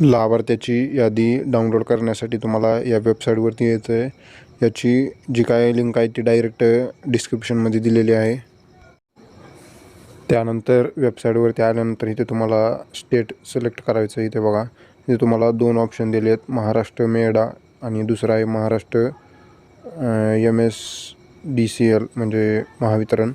लाभार्थ्याची यादी डाउनलोड करण्यासाठी तुम्हाला या वेबसाईटवरती यायचं आहे. याची जी काय लिंक आहे ती डायरेक्ट डिस्क्रिप्शनमध्ये दिलेली आहे. त्यानंतर वेबसाईटवरती आल्यानंतर इथे तुम्हाला स्टेट सिलेक्ट करायचं आहे इथे बघा. इथे तुम्हाला दोन ऑप्शन दिले आहेत महाराष्ट्र मेडा आणि दुसरा आहे Maharashtra M S D C L म्हणजे महावितरण.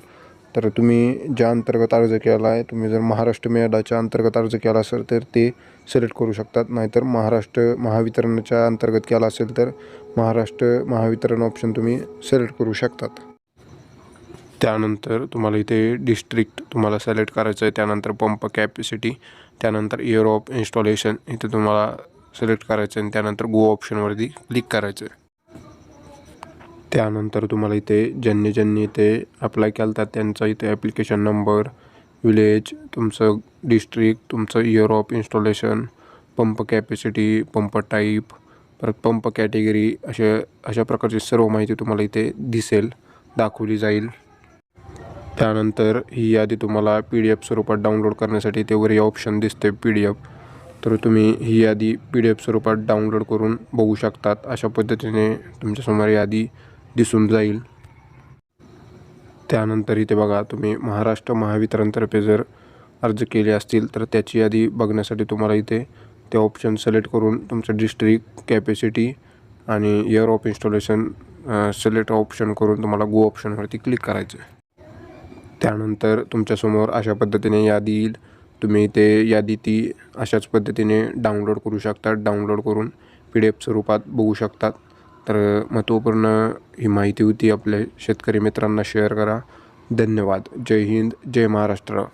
तर तुम्ही ज्या अंतर्गत अर्ज केला आहे तुम्ही जर महाराष्ट्र मेडाच्या अंतर्गत अर्ज केला असेल तर ते सिलेक्ट करू शकतात. नाहीतर महाराष्ट्र महावितरणाच्या अंतर्गत केला असेल तर महाराष्ट्र महावितरण ऑप्शन तुम्ही सिलेक्ट करू शकतात. त्यानंतर तुम्हाला इथे डिस्ट्रिक्ट तुम्हाला सिलेक्ट करायचं आहे. त्यानंतर पंप कॅपॅसिटी त्यानंतर इयर ऑफ इन्स्टॉलेशन इथे तुम्हाला सिलेक्ट करायचं आहे. आणि त्यानंतर गो ऑप्शनवरती क्लिक करायचं आहे. त्यानंतर तुम्हाला इथे ज्यांनी ज्यांनी इथे अप्लाय केला तर त्यांचा इथे ॲप्लिकेशन नंबर विलेज तुमचं डिस्ट्रिक्ट तुमचं year of installation pump capacity pump type परत पंप कॅटेगरी अशा अशा प्रकारची सर्व माहिती तुम्हाला इथे दिसेल दाखवली जाईल. त्यानंतर ही यादी तुम्हाला पी डी एफ स्वरूपात डाउनलोड करण्यासाठी इथे वरी ऑप्शन दिसते पी डी एफ तर तुम्ही ही यादी पी डी एफ स्वरूपात डाउनलोड करून बघू शकतात. अशा पद्धतीने तुमच्यासमोर यादी दिसून जाईल. त्यानंतर इथे बघा तुम्ही महाराष्ट्र महावितरणतर्फे जर अर्ज केले असतील तर त्याची यादी बघण्यासाठी तुम्हाला इथे ते ऑप्शन सिलेक्ट करून तुमचं डिस्ट्रिक्ट कॅपॅसिटी आणि year of installation select option करून तुम्हाला गो ऑप्शनवरती क्लिक करायचं त्यानंतर तुमच्यासमोर अशा पद्धतीने यादी येईल. तुम्ही ते यादी ती अशाच पद्धतीने डाउनलोड करू शकता. डाउनलोड करून पी डी एफ स्वरूपात बघू शकतात. तर महत्त्वपूर्ण ही माहिती होती. आपल्या शेतकरी मित्रांना शेअर करा. धन्यवाद. जय हिंद. जय महाराष्ट्र.